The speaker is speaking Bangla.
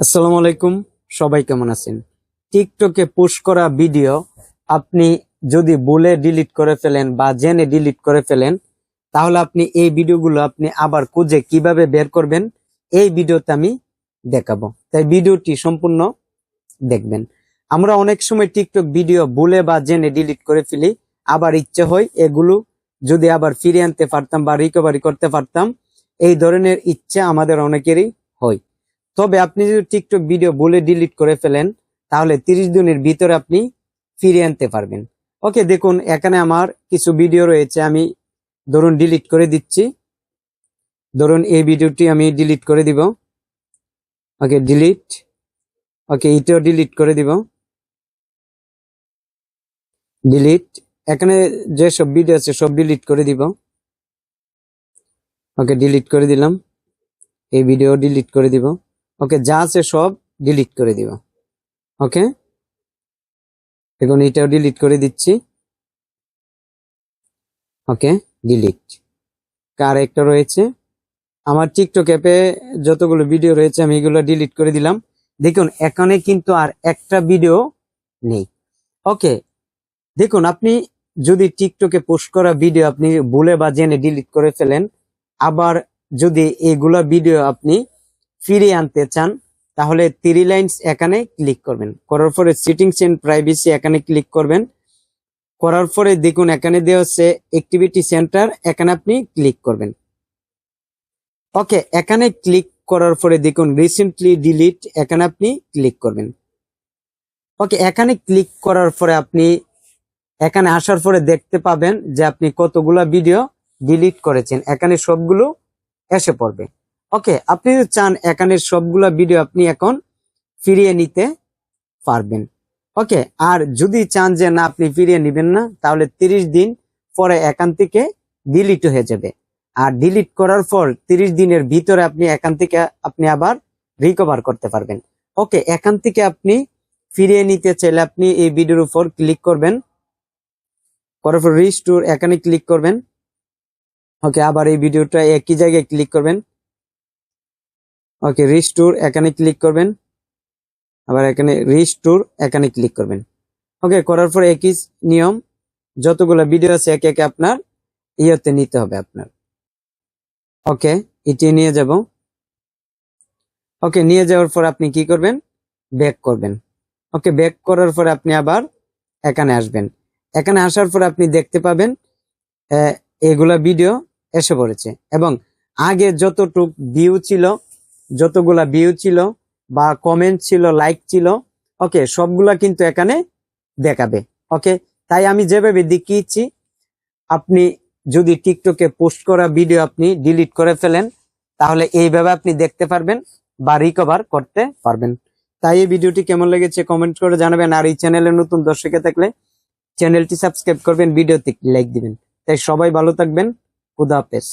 আসসালামু আলাইকুম, সবাই কেমন আছেন? টিকটকে পোস্ট করা ভিডিও আপনি যদি বলে ডিলিট করে ফেলেন বা জেনে ডিলিট করে ফেলেন, তাহলে আপনি এই ভিডিওগুলো আপনি আবার খুঁজে কীভাবে বের করবেন, এই ভিডিওতে আমি দেখাবো। তাই ভিডিওটি সম্পূর্ণ দেখবেন। আমরা অনেক সময় টিকটক ভিডিও ভুলে বা জেনে ডিলিট করে ফেলি, আবার ইচ্ছে হয় এগুলো যদি আবার ফিরিয়ে আনতে পারতাম বা রিকভারি করতে পারতাম, এই ধরনের ইচ্ছা আমাদের অনেকেরই তবে আপনি যদি টিকটক ভিডিও বলে ডিলিট করে ফেলেন, তাহলে তিরিশ দিনের ভিতরে আপনি ফিরিয়ে আনতে পারবেন। ওকে, দেখুন, এখানে আমার কিছু ভিডিও রয়েছে, আমি ধরুন ডিলিট করে দিচ্ছি। ধরুন এই ভিডিওটি আমি ডিলিট করে দিব। ওকে ডিলিট ওকে, এটাও ডিলিট করে দিব। ডিলিট এখানে যে সব ভিডিও আছে, সব ডিলিট করে দিব। ওকে ডিলিট করে দিলাম। এই ভিডিও ডিলিট করে দিব। ওকে যা আছে সব ডিলিট করে দিব। ওকে দেখুন এটাও ডিলিট করে দিচ্ছি। ওকে ডিলিট কার একটা রয়েছে? আমার টিকটক অ্যাপে যতগুলো ভিডিও রয়েছে, আমি এগুলো ডিলিট করে দিলাম। দেখুন, এখানে কিন্তু আর একটা ভিডিও নেই। ওকে দেখুন, আপনি যদি টিকটকে পোস্ট করা ভিডিও আপনি ভুলে বা জেনে ডিলিট করে ফেলেন, আবার যদি এগুলা ভিডিও আপনি ফিরিয়ে আনতে চান, তাহলে থ্রি লাইনস এখানে ক্লিক করবেন। করার পরে সিটিংস এন্ড প্রাইভেসি এখানে ক্লিক করবেন। করার পরে দেখুন, এখানে দেওয়া হচ্ছে অ্যাক্টিভিটি সেন্টার এখানে আপনি ক্লিক করবেন। ওকে এখানে ক্লিক করার পরে দেখুন রিসেন্টলি ডিলিট এখানে আপনি ক্লিক করবেন। ওকে এখানে ক্লিক করার পরে আপনি এখানে আসার পরে দেখতে পাবেন যে আপনি কতগুলা ভিডিও ডিলিট করেছেন। এখানে সবগুলো এসে পড়বে। ওকে, আপনি যদি চান এখানে সবগুলা ভিডিও আপনি এখন ফিরিয়ে নিতে পারবেন। ওকে, আর যদি চান যে না, আপনি ফিরিয়ে নেবেন না, তাহলে তিরিশ দিন পরে এখান থেকে ডিলিট হয়ে যাবে। আর ডিলিট করার পর তিরিশ দিনের ভিতরে আপনি এখান থেকে আপনি আবার রিকভার করতে পারবেন। ওকে, এখান থেকে আপনি ফিরিয়ে নিতে চাইলে আপনি এই ভিডিওর উপর ক্লিক করবেন। করার পর রিস্টোর এখানে ক্লিক করবেন। ওকে, আবার এই ভিডিওটা একই জায়গায় ক্লিক করবেন। ওকে রিস্টোর এখানে ক্লিক করবেন। আবার এখানে রিস্টোর এখানে ক্লিক করবেন। ওকে করার পর একই নিয়ম, যতগুলো ভিডিও আছে একে একে আপনার ইয়েতে নিতে হবে আপনার। ওকে এটি নিয়ে যাব। ওকে নিয়ে যাওয়ার পর আপনি কি করবেন? ব্যাক করবেন। ওকে ব্যাক করার পর আপনি আবার এখানে আসবেন। এখানে আসার পর আপনি দেখতে পাবেন এগুলা ভিডিও এসে পড়েছে। এবং আগে যতটুক ভিউ ছিল যতগুলা ভিউ ছিল বা কমেন্ট ছিল লাইক ছিল ওকে সবগুলা কিন্তু এখানে দেখাবে ওকে তাই আমি যেভাবে দেখিয়েছি, আপনি যদি টিকটকে পোস্ট করা ভিডিও আপনি ডিলিট করে ফেলেন, তাহলে এইভাবে আপনি দেখতে পারবেন বা রিকভার করতে পারবেন। তাই এই ভিডিওটি কেমন লেগেছে কমেন্ট করে জানাবেন, আর এই চ্যানেলে নতুন দর্শকে থাকলে চ্যানেলটি সাবস্ক্রাইব করবেন ভিডিওতে লাইক দিবেন। তাই সবাই ভালো থাকবেন, খুদা হাফেজ।